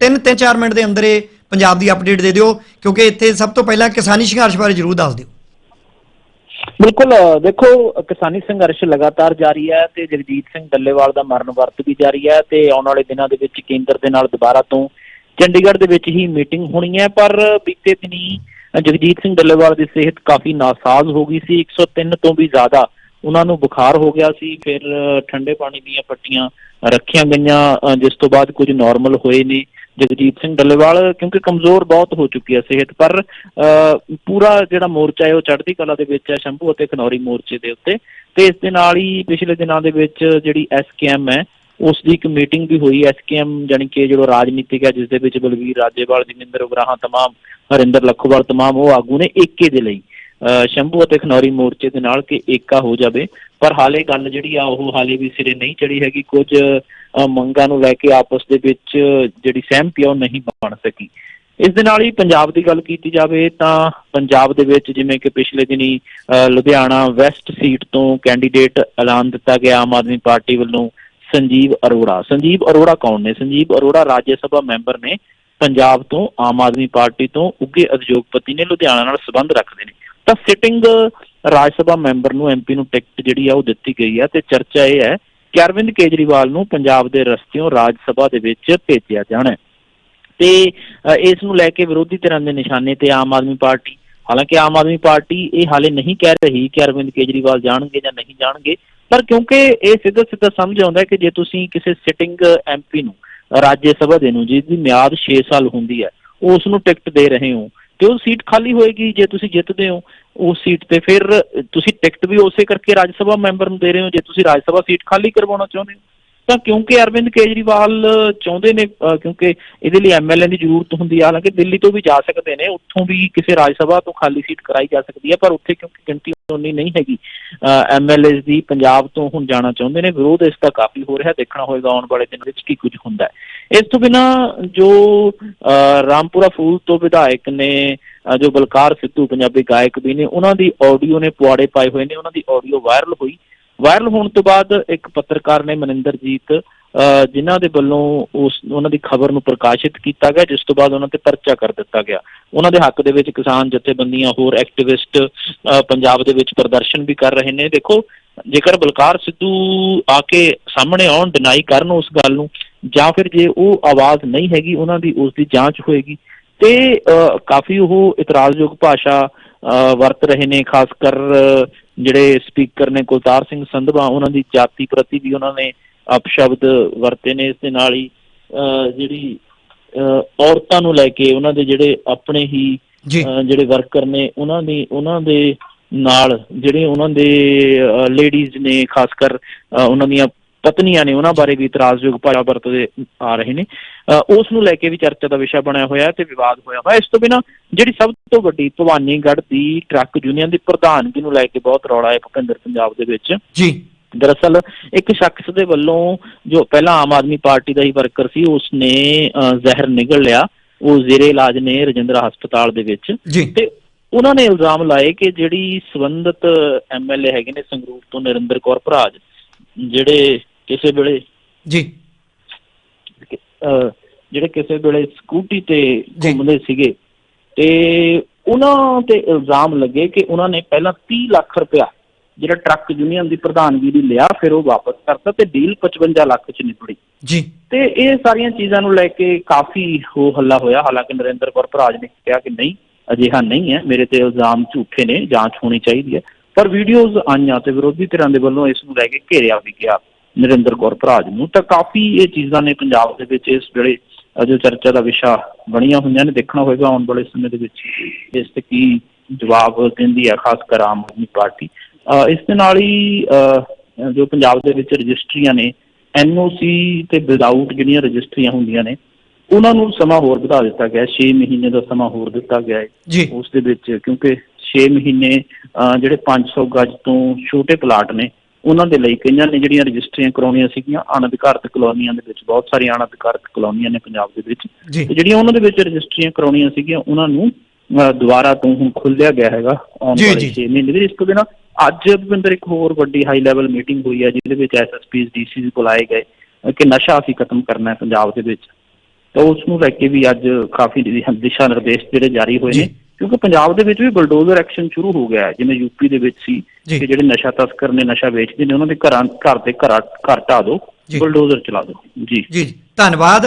ਤਿੰਨ ਤੇ ਚਾਰ ਮਿੰਟ ਦੇ ਅੰਦਰ ਇਹ ਪੰਜਾਬ ਦੀ ਅਪਡੇਟ ਦੇ ਦਿਓ, ਕਿਉਂਕਿ ਇੱਥੇ ਸਭ ਤੋਂ ਪਹਿਲਾਂ ਕਿਸਾਨੀ ਸੰਘਰਸ਼ ਬਾਰੇ ਜ਼ਰੂਰ ਦੱਸ ਦਿਓ। ਬਿਲਕੁਲ ਦੇਖੋ, ਕਿਸਾਨੀ ਸੰਘਰਸ਼ ਲਗਾਤਾਰ ਜਾਰੀ ਹੈ ਤੇ ਜਗਜੀਤ ਸਿੰਘ ਡੱਲੇਵਾਲ ਦਾ ਮਰਨ ਵਰਤ ਵੀ ਜਾਰੀ ਹੈ ਤੇ ਆਉਣ ਵਾਲੇ ਦਿਨਾਂ ਦੇ ਵਿੱਚ ਕੇਂਦਰ ਦੇ ਨਾਲ ਦੁਬਾਰਾ ਤੋਂ ਚੰਡੀਗੜ੍ਹ ਦੇ ਵਿੱਚ ਹੀ ਮੀਟਿੰਗ ਹੋਣੀ ਹੈ, ਪਰ ਬੀਤੇ ਦਿਨੀ ਜਗਜੀਤ ਸਿੰਘ ਡੱਲੇਵਾਲ ਦੀ ਸਿਹਤ ਕਾਫੀ ਨਾਸਾਜ਼ ਹੋ ਗਈ ਸੀ। 103 ਤੋਂ ਵੀ ਜ਼ਿਆਦਾ ਉਹਨਾਂ ਨੂੰ ਬੁਖਾਰ ਹੋ ਗਿਆ ਸੀ, ਫਿਰ ਠੰਡੇ ਪਾਣੀ ਦੀਆਂ ਪੱਟੀਆਂ ਰੱਖੀਆਂ ਗਈਆਂ ਜਿਸ ਤੋਂ ਬਾਅਦ ਕੁਝ ਨਾਰਮਲ ਹੋਏ ਨੇ। ਜਗਜੀਤ ਸਿੰਘ ਡੱਲੇਵਾਲ ਕਿਉਂਕਿ ਕਮਜ਼ੋਰ ਬਹੁਤ ਹੋ ਚੁੱਕੀ ਹੈ ਸਿਹਤ ਪਰ ਅ, ਪੂਰਾ ਜਿਹੜਾ ਮੋਰਚਾ ਹੈ ਉਹ ਚੜ੍ਹਦੀ ਕਲਾ ਦੇ ਵਿੱਚ ਹੈ ਸ਼ੰਭੂ ਅਤੇ ਖਨੌਰੀ ਮੋਰਚੇ ਦੇ ਉੱਤੇ। ਤੇ ਇਸ ਦੇ ਨਾਲ ਹੀ ਪਿਛਲੇ ਦਿਨਾਂ ਦੇ ਵਿੱਚ ਜਿਹੜੀ ਐਸਕੇਐਮ ਹੈ ਉਸ ਦੀ ਇੱਕ ਮੀਟਿੰਗ ਵੀ ਹੋਈ। ਐਸਕੇਐਮ ਜਾਣੀ ਕਿ ਜਿਹੜਾ ਰਾਜਨੀਤਿਕ ਹੈ ਜਿਸ ਦੇ ਵਿੱਚ ਬਲਵੀਰ ਰਾਜੇਵਾਲ ਜਗਿੰਦਰ ਉਗਰਾਹਾਂ ਤਮਾਮ ਹਰਿੰਦਰ ਲੱਖੋਵਾਲ ਤਮਾਮ ਉਹ ਆਗੂ ਨੇ ਏਕੇ ਦੇ ਲਈ। ਅ, ਸ਼ੰਭੂ ਅਤੇ ਖਨੌਰੀ ਮੋਰਚੇ ਦੇ ਨਾਲ ਕਿ ਏਕਾ ਹੋ ਜਾਵੇ। ਪਰ ਹਾਲੇ ਗੱਲ ਜਿਹੜੀ ਆ ਉਹ ਹਾਲੇ ਵੀ ਸਿਰੇ ਨਹੀਂ ਚੜੀ ਹੈਗੀ। ਕੁਝ ਮੰਗਾਂ ਨੂੰ ਲੈ ਕੇ ਆਪਸ ਦੇ ਵਿੱਚ ਜਿਹੜੀ ਸਹਿਮਤੀ ਆ ਉਹ ਨਹੀਂ ਬਣ ਸਕੀ। ਇਸ ਦੇ ਨਾਲ ਹੀ ਪੰਜਾਬ ਦੀ ਗੱਲ ਕੀਤੀ ਜਾਵੇ ਤਾਂ ਪੰਜਾਬ ਦੇ ਵਿੱਚ ਜਿਵੇਂ ਕਿ ਪਿਛਲੇ ਦਿਨੀ ਅ, ਲੁਧਿਆਣਾ ਵੈਸਟ ਸੀਟ ਤੋਂ ਕੈਂਡੀਡੇਟ ਐਲਾਨ ਦਿੱਤਾ ਗਿਆ ਆਮ ਆਦਮੀ ਪਾਰਟੀ ਵੱਲੋਂ ਸੰਜੀਵ ਅਰੋੜਾ। ਸੰਜੀਵ ਅਰੋੜਾ ਕੌਣ ਨੇ? ਸੰਜੀਵ ਅਰੋੜਾ ਰਾਜ ਸਭਾ ਮੈਂਬਰ ਨੇ ਪੰਜਾਬ ਤੋਂ ਆਮ ਆਦਮੀ ਪਾਰਟੀ ਤੋਂ ਉੱਗੇ ਉਦਯੋਗਪਤੀ ਨੇ ਲੁਧਿਆਣਾ ਨਾਲ ਸੰਬੰਧ ਰੱਖਦੇ ਨੇ। ਤਾਂ ਸਿਟਿੰਗ ਰਾਜ ਸਭਾ ਮੈਂਬਰ ਨੂੰ ਐਮਪੀ ਨੂੰ ਟਿਕਟ ਜਿਹੜੀ ਆ ਉਹ ਦਿੱਤੀ ਗਈ ਆ ਤੇ ਚਰਚਾ ਇਹ ਹੈ ਕਿ ਅਰਵਿੰਦ ਕੇਜਰੀਵਾਲ ਨੂੰ ਪੰਜਾਬ ਦੇ ਰਸਤਿਓਂ ਰਾਜ ਸਭਾ ਦੇ ਵਿੱਚ ਭੇਜਿਆ ਜਾਣਾ ਤੇ ਇਸ ਨੂੰ ਲੈ ਕੇ ਵਿਰੋਧੀ ਧਿਰਾਂ ਦੇ ਨਿਸ਼ਾਨੇ ਤੇ ਆਮ ਆਦਮੀ ਪਾਰਟੀ, ਹਾਲਾਂਕਿ ਆਮ ਆਦਮੀ ਪਾਰਟੀ ਇਹ ਹਾਲੇ ਨਹੀਂ ਕਹਿ ਰਹੀ ਕਿ ਅਰਵਿੰਦ ਕੇਜਰੀਵਾਲ ਜਾਣਗੇ ਜਾਂ ਨਹੀਂ ਜਾਣਗੇ, ਪਰ ਕਿਉਂਕਿ ਇਹ ਸਿੱਧਾ ਸਿੱਧਾ ਸਮਝ ਆਉਂਦਾ ਕਿ ਜੇ ਤੁਸੀਂ ਕਿਸੇ ਸਿਟਿੰਗ ਐਮਪੀ ਨੂੰ, ਰਾਜ ਸਭਾ ਦੇ ਨੂੰ, ਜਿਹਦੀ ਮਿਆਦ 6 ਸਾਲ ਹੁੰਦੀ ਹੈ, ਉਸ ਨੂੰ ਟਿਕਟ ਦੇ ਰਹੇ ਹੋ ਤੇ ਉਹ ਸੀਟ ਖਾਲੀ ਹੋਏਗੀ ਜੇ ਤੁਸੀਂ ਜਿੱਤਦੇ ਹੋ? ਉਸ ਸੀਟ ਤੇ ਫਿਰ ਤੁਸੀਂ ਟਿਕਟ ਵੀ ਉਸੇ ਕਰਕੇ ਰਾਜ ਸਭਾ ਮੈਂਬਰ ਨੂੰ ਦੇ ਰਹੇ ਹੋ, ਜੇ ਤੁਸੀਂ ਰਾਜ ਸਭਾ ਸੀਟ ਖਾਲੀ ਕਰਵਾਉਣਾ ਚਾਹੁੰਦੇ ਹੋ। ਤਾਂ ਕਿਉਂਕਿ ਅਰਵਿੰਦ ਕੇਜਰੀਵਾਲ ਚਾਹੁੰਦੇ ਨੇ ਕਿਉਂਕਿ ਇਹਦੇ ਲਈ ਐਮਐਲਏ ਦੀ ਜ਼ਰੂਰਤ ਹੁੰਦੀ ਹੈ ਹਾਲਾਂਕਿ ਦਿੱਲੀ ਤੋਂ ਵੀ ਜਾ ਸਕਦੇ ਨੇ, ਉੱਥੋਂ ਵੀ ਕਿਸੇ ਰਾਜ ਸਭਾ ਤੋਂ ਖਾਲੀ ਸੀਟ ਕਰਾਈ ਜਾ ਸਕਦੀ ਹੈ ਪਰ ਉੱਥੇ ਕਿਉਂਕਿ ਗਿਣਤੀ ਉਨੀ ਨਹੀਂ ਹੈਗੀ ਐਮਐਲਏ ਦੀ ਪੰਜਾਬ ਤੋਂ ਹੁਣ ਜਾਣਾ ਚਾਹੁੰਦੇ ਨੇ। ਵਿਰੋਧ ਇਸ ਦਾ ਕਾਫੀ ਹੋ ਰਿਹਾ, ਦੇਖਣਾ ਹੋਏਗਾ ਆਉਣ ਵਾਲੇ ਦਿਨ ਵਿੱਚ ਕੀ ਕੁਝ ਹੁੰਦਾ ਹੈ। ਇਸ ਤੋਂ ਬਿਨਾ ਜੋ ਅ, ਰਾਮਪੁਰਾ ਫੂਲ ਤੋਂ ਵਿਧਾਇਕ ਨੇ ਜੋ ਬਲਕਾਰ ਸਿੱਧੂ ਪੰਜਾਬੀ ਗਾਇਕ ਵੀ ਨੇ ਉਹਨਾਂ ਦੀ ਆਡੀਓ ਨੇ ਪੁਆੜੇ ਪਾਏ ਹੋਏ ਨੇ ਉਹਨਾਂ ਦੀ ਆਡੀਓ ਵਾਇਰਲ ਹੋਈ। ਵਾਇਰਲ ਹੋਣ ਤੋਂ ਬਾਅਦ ਇੱਕ ਪੱਤਰਕਾਰ ਨੇ ਮਨਿੰਦਰਜੀਤ ਅ, ਜਿਨ੍ਹਾਂ ਦੇ ਵੱਲੋਂ ਉਸ ਉਹਨਾਂ ਦੀ ਖਬਰ ਨੂੰ ਪ੍ਰਕਾਸ਼ਿਤ ਕੀਤਾ ਗਿਆ ਜਿਸ ਤੋਂ ਬਾਅਦ ਉਹਨਾਂ ਤੇ ਪਰਚਾ ਕਰ ਦਿੱਤਾ ਗਿਆ। ਉਹਨਾਂ ਦੇ ਹੱਕ ਦੇ ਵਿੱਚ ਕਿਸਾਨ ਜਥੇਬੰਦੀਆਂ ਹੋਰ ਐਕਟਿਵਿਸਟ ਅ, ਪੰਜਾਬ ਦੇ ਵਿੱਚ ਪ੍ਰਦਰਸ਼ਨ ਵੀ ਕਰ ਰਹੇ ਨੇ। ਦੇਖੋ ਜੇਕਰ ਬਲਕਾਰ ਸਿੱਧੂ ਆ ਕੇ ਸਾਹਮਣੇ ਆਉਣ ਡਿਨਾਈ ਕਰਨ ਉਸ ਗੱਲ ਨੂੰ ਜਾਂ ਫਿਰ ਜੇ ਉਹ ਆਵਾਜ਼ ਨਹੀਂ ਹੈਗੀ ਉਹਨਾਂ ਦੀ ਉਸ ਦੀ ਜਾਂਚ ਹੋਏਗੀ। ਤੇ ਕਾਫੀ ਉਹ ਇਤਰਾਜ਼ਯੋਗ ਭਾਸ਼ਾ ਵਰਤ ਰਹੇ ਨੇ ਖਾਸ ਕਰ ਜਿਹੜੇ ਸਪੀਕਰ ਨੇ ਕੁਲਤਾਰ ਸਿੰਘ ਸੰਧਵਾ ਉਹਨਾਂ ਦੀ ਜਾਤੀ ਪ੍ਰਤੀ ਵੀ ਉਹਨਾਂ ਨੇ ਅਪਸ਼ਬਦ ਵਰਤੇ ਨੇ। ਇਸ ਦੇ ਨਾਲ ਹੀ ਜਿਹੜੀ ਔਰਤਾਂ ਨੂੰ ਲੈ ਕੇ ਉਹਨਾਂ ਦੇ ਜਿਹੜੇ ਆਪਣੇ ਹੀ ਜਿਹੜੇ ਵਰਕਰ ਨੇ ਉਹਨਾਂ ਦੀ ਉਹਨਾਂ ਦੇ ਨਾਲ ਜਿਹੜੇ ਉਹਨਾਂ ਦੇ ਲੇਡੀਜ਼ ਨੇ ਖਾਸ ਕਰ ਉਹਨਾਂ ਦੀਆਂ ਪਤਨੀਆਂ ਨੇ ਉਹਨਾਂ ਬਾਰੇ ਵੀ ਇਤਰਾਜ਼ਯੋਗ ਭਾਸ਼ਾ ਵਰਤਦੇ ਆ ਰਹੇ ਨੇ। ਉਸ ਨੂੰ ਲੈ ਕੇ ਵੀ ਚਰਚਾ ਦਾ ਵਿਸ਼ਾ ਬਣਿਆ ਹੋਇਆ ਹੈ ਤੇ ਵਿਵਾਦ ਹੋਇਆ ਹੋਇਆ। ਇਸ ਤੋਂ ਬਿਨਾ ਜਿਹੜੀ ਸਭ ਤੋਂ ਵੱਡੀ ਭਵਾਨੀਗੜ੍ਹ ਦੀ ਟਰੱਕ ਯੂਨੀਅਨ ਦੀ ਪ੍ਰਧਾਨਗੀ ਨੂੰ ਲੈ ਕੇ ਬਹੁਤ ਰੌਲਾ ਹੈ ਭੁਪਿੰਦਰ ਪੰਜਾਬ ਦੇ ਵਿੱਚ। ਜੀ। ਦਰਅਸਲ ਇੱਕ ਸ਼ਖਸ ਦੇ ਵੱਲੋਂ ਜੋ ਪਹਿਲਾਂ ਆਮ ਆਦਮੀ ਪਾਰਟੀ ਦਾ ਹੀ ਵਰਕਰ ਸੀ ਉਸ ਨੇ ਜ਼ਹਿਰ ਨਿਗਲ ਲਿਆ। ਉਹ ਜ਼ੇਰੇ ਇਲਾਜ ਨੇ ਰਜਿੰਦਰਾ ਹਸਪਤਾਲ ਦੇ ਵਿੱਚ। ਤੇ ਉਹਨਾਂ ਨੇ ਇਲਜ਼ਾਮ ਲਾਏ ਕਿ ਜਿਹੜੀ ਸੰਬੰਧਿਤ ਐਮਐਲਏ ਹੈਗੇ ਨੇ ਸੰਗਰੂਰ ਤੋਂ ਨਰਿੰਦਰ ਕੌਰ ਭਰਾਜ ਜਿਹੜੇ ਕਿਸੇ ਵੇਲੇ ਜੀ। ਜਿਹੜੇ ਕਿਸੇ ਵੇਲੇ ਸਕੂਟੀ ਤੇ। ਘੁੰਮਦੇ ਸੀਗੇ ਤੇ ਉਹਨਾਂ ਤੇ ਇਲਜ਼ਾਮ ਲੱਗੇ ਕਿ ਉਹਨਾਂ ਨੇ ਪਹਿਲਾਂ 30 ਲੱਖ ਰੁਪਇਆ ਜਿਹੜਾ ਟਰੱਕ ਯੂਨੀਅਨ ਦੀ ਪ੍ਰਧਾਨਗੀ ਲਈ ਲਿਆ ਫਿਰ ਉਹ ਵਾਪਸ ਕਰਤਾ ਤੇ ਡੀਲ 55 ਲੱਖ ਚ ਨਿਬੜੀ। ਜੀ। ਤੇ ਇਹ ਸਾਰੀਆਂ ਚੀਜ਼ਾਂ ਨੂੰ ਲੈ ਕੇ ਕਾਫੀ ਹੋ ਹੱਲਾ ਹੋਇਆ। ਹਾਲਾਂਕਿ ਨਰਿੰਦਰ ਕੌਰ ਭਰਾਜ ਨੇ ਕਿਹਾ ਕਿ ਨਹੀਂ ਅਜਿਹਾ ਨਹੀਂ ਹੈ। ਮੇਰੇ ਤੇ ਇਲਜ਼ਾਮ ਝੂਠੇ ਨੇ ਜਾਂਚ ਹੋਣੀ ਚਾਹੀਦੀ ਹੈ। ਪਰ ਵੀਡੀਓਜ਼ ਆਈਆਂ ਤੇ ਵਿਰੋਧੀ ਧਿਰਾਂ ਦੇ ਵੱਲੋਂ ਇਸ ਨੂੰ ਲੈ ਕੇ ਘੇਰਿਆ ਵੀ ਗਿਆ। ਨਰਿੰਦਰ ਕੌਰ ਭਰਾਜ ਨੂੰ ਤਾਂ ਕਾਫੀ ਇਹ ਚੀਜ਼ਾਂ ਨੇ ਪੰਜਾਬ ਦੇ ਵਿੱਚ ਇਸ ਵੇਲੇ ਜੋ ਚਰਚਾ ਦਾ ਵਿਸ਼ਾ ਬਣੀਆਂ ਹੋਈਆਂ ਨੇ ਦੇਖਣਾ ਹੋਏਗਾ ਆਉਣ ਵਾਲੇ ਸਮੇਂ ਦੇ ਵਿੱਚ ਇਸ ਤੇ ਕੀ ਜਵਾਬ ਦਿੰਦੀ ਹੈ ਖਾਸ ਕਰ ਆਮ ਆਦਮੀ ਪਾਰਟੀ। ਇਸ ਦੇ ਨਾਲ ਹੀ ਜੋ ਪੰਜਾਬ ਦੇ ਵਿੱਚ ਰਜਿਸਟਰੀਆਂ ਨੇ ਐਨਓਸੀ ਤੇ ਵਿਦਆਊਟ ਜਿਹੜੀਆਂ ਰਜਿਸਟਰੀਆਂ ਹੁੰਦੀਆਂ ਨੇ ਉਹਨਾਂ ਨੂੰ ਸਮਾਂ ਹੋਰ ਵਧਾ ਦਿੱਤਾ ਗਿਆ 6 ਮਹੀਨੇ ਦਾ ਸਮਾਂ ਹੋਰ ਦਿੱਤਾ ਗਿਆ ਹੈ ਉਸ ਦੇ ਵਿੱਚ ਕਿਉਂਕਿ 6 ਮਹੀਨੇ ਜਿਹੜੇ 500 ਗਜ ਤੋਂ ਛੋਟੇ ਪਲਾਟ ਨੇ ਉਹਨਾਂ ਦੇ ਲਈ ਕਈਆਂ ਨੇ ਜਿਹੜੀਆਂ ਰਜਿਸਟਰੀਆਂ ਕਰਾਉਣੀਆਂ ਸੀਗੀਆਂ ਅਣਅਧਿਕਾਰਤ ਕਲੋਨੀਆਂ ਦੇ ਵਿੱਚ ਬਹੁਤ ਸਾਰੀਆਂ ਅਣਅਧਿਕਾਰਤ ਕਲੋਨੀਆਂ ਨੇ ਪੰਜਾਬ ਦੇ ਵਿੱਚ। ਜੀ। ਤੇ ਜਿਹੜੀਆਂ ਉਹਨਾਂ ਦੇ ਵਿੱਚ ਰਜਿਸਟਰੀਆਂ ਕਰਾਉਣੀਆਂ ਸੀਗੀਆਂ ਉਹਨਾਂ ਨੂੰ ਅਹ, ਦੁਬਾਰਾ ਤੋਂ ਹੁਣ ਖੋਲ੍ਹਿਆ ਗਿਆ ਹੈਗਾ ਆਉਣ ਜੀ, ਵਾਲੇ ਜੀ। 6 ਮਹੀਨੇ ਦੇ। ਇਸ ਤੋਂ ਬਿਨਾਂ ਅੱਜ ਭਵਿੰਦਰ ਇੱਕ ਹੋਰ ਵੱਡੀ ਹਾਈ ਲੈਵਲ ਮੀਟਿੰਗ ਹੋਈ ਹੈ ਜਿਹਦੇ ਵਿੱਚ ਐਸਐਸਪੀਸ ਡੀਸੀਜ਼ ਬੁਲਾਏ ਗਏ ਅਹ, ਕਿ ਨਸ਼ਾ ਅਸੀਂ ਖਤਮ ਕਰਨਾ ਹੈ ਪੰਜਾਬ ਦੇ ਵਿੱਚ। ਤਾਂ ਉਸ ਨੂੰ ਲੈ ਕੇ ਵੀ ਅੱਜ ਕਾਫੀ ਦਿ- ਦਿਸ਼ਾ ਨਿਰਦੇਸ਼ ਜਿਹੜੇ ਜਾਰੀ ਹੋਏ ਜੀ। ਕਿਉਂਕਿ ਪੰਜਾਬ ਦੇ ਵਿੱਚ ਵੀ ਬਲਡੋਜ਼ਰ ਐਕਸ਼ਨ ਸ਼ੁਰੂ ਹੋ ਗਿਆ ਹੈ ਜਿਵੇਂ ਯੂਪੀ ਦੇ ਵਿੱਚ ਸੀ। ਕਿ ਜਿਹੜੇ ਨਸ਼ਾ ਤਸਕਰ ਨੇ ਨਸ਼ਾ ਵੇਚਦੇ ਨੇ ਉਹਨਾਂ ਦੇ ਘਰਾਂ ਘਰ ਦੇ ਘਰ ਘਰ ਢਾ ਦਿਓ। ਬਲਡੋਜ਼ਰ ਚਲਾ ਦਿਓ ਜੀ ਜੀ ਜੀ ਧੰਨਵਾਦ